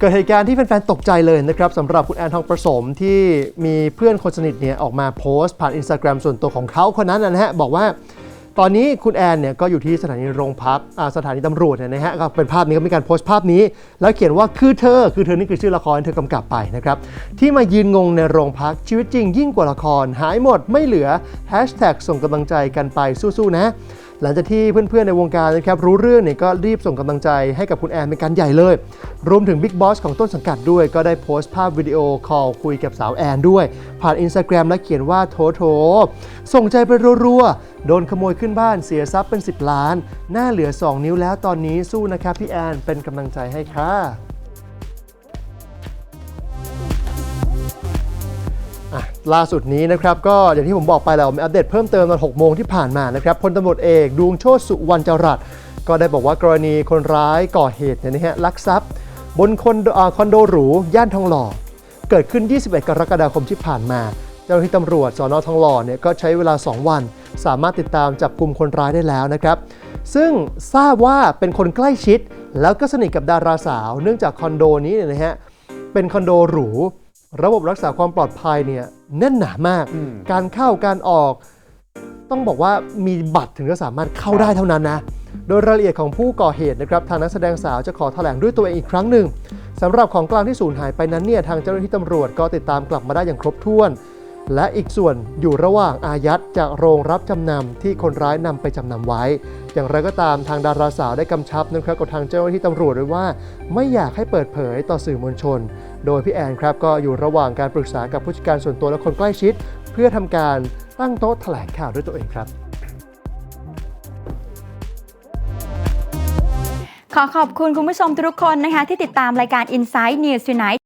เกิดเหตุการณ์ที่แฟนๆ ตกใจเลยนะครับสำหรับคุณแอนทองประสมที่มีเพื่อนคนสนิทเนี่ยออกมาโพสต์ผ่าน Instagram ส่วนตัวของเขาคนนั้นนะฮะบอกว่าตอนนี้คุณแอนเนี่ยก็อยู่ที่สถานีโรงพักสถานีตำรวจเนี่ยนะฮะก็เป็นภาพนี้ก็มีการโพสต์ภาพนี้ แล้วเขียนว่าคือเธอ คือเธอนี่คือชื่อละครเธอกำกับไปนะครับที่มายืนงงในโรงพักชีวิตจริงยิ่งกว่าละคร หายหมดไม่เหลือแฮชแท็กส่งกำลังใจกันไปสู้ๆนะ หลังจากที่เพื่อนๆในวงการนะครับรู้เรื่องเนี่ยก็รีบส่งกำลังใจให้กับคุณแอนเป็นการใหญ่เลย รวมถึงบิ๊กบอสของต้นสังกัดด้วย ก็ได้โพสต์ภาพวิดีโอคอลคุยกับสาวแอนด้วย ผ่านอินสตาแกรมและเขียนว่าโถโถส่งใจไปรัวๆโดนขโมยขึ้นบ้านเสียทรัพย์เป็น 10 ล้าน หน้าเหลือ 2 นิ้วแล้วตอนนี้สู้นะครับพี่แอนเป็นกำลังใจให้ค่ะ ล่าสุดนี้นะครับก็อย่างที่ผมบอกไปแล้วมีอัปเดตเพิ่มเติมตอน6โมงที่ผ่านมานะครับพลตำรวจเอกดวงโชติสุวรรณจรัสก็ได้บอกว่ากรณีคนร้ายก่อเหตุเนี่ยนะฮะลักทรัพย์ บนคอนโดอ่าคอนโดหรูย่านทองหล่อ เกิดขึ้น 21 กรกฎาคมที่ผ่านมา เจ้าหน้าที่ตำรวจสอนอทองหล่อเนี่ยก็ใช้เวลา 2 วัน สามารถติดตามจับกลุ่มคนร้ายได้แล้วนะครับซึ่งทราบว่าเป็นคนใกล้ชิด แล้วก็สนิทกับดาราสาว เนื่องจากคอนโดนี้เนี่ยนะฮะเป็นคอนโดหรู ระบบรักษาความปลอดภัยเนี่ยแน่นหนามาก อืม การเข้าการออก ต้องบอกว่ามีบัตรถึงจะสามารถเข้าได้เท่านั้นนะ โดยรายละเอียดของผู้ก่อเหตุนะครับทางนักแสดงสาวจะขอแถลงด้วยตัวเองอีกครั้งหนึ่งสำหรับของกลางที่สูญหายไปนั้นเนี่ยทางเจ้าหน้าที่ตำรวจก็ติดตามกลับมาได้อย่างครบถ้วน และอีกส่วนอยู่ระหว่างอายัดจากโรงรับจำนำที่คนร้ายนำไปจำนำไว้ อย่างไรก็ตามทางดาราสาวได้กำชับนะครับกับทางเจ้าหน้าที่ตำรวจไว้ว่า ไม่อยากให้เปิดเผยต่อสื่อมวลชน โดยพี่แอนครับก็อยู่ระหว่างการปรึกษากับผู้จัดการส่วนตัวและคนใกล้ชิด เพื่อทำการตั้งโต๊ะแถลงข่าวด้วยตัวเองครับขอขอบคุณคุณผู้ชมทุกคนนะคะที่ติดตามรายการ Inside News Tonight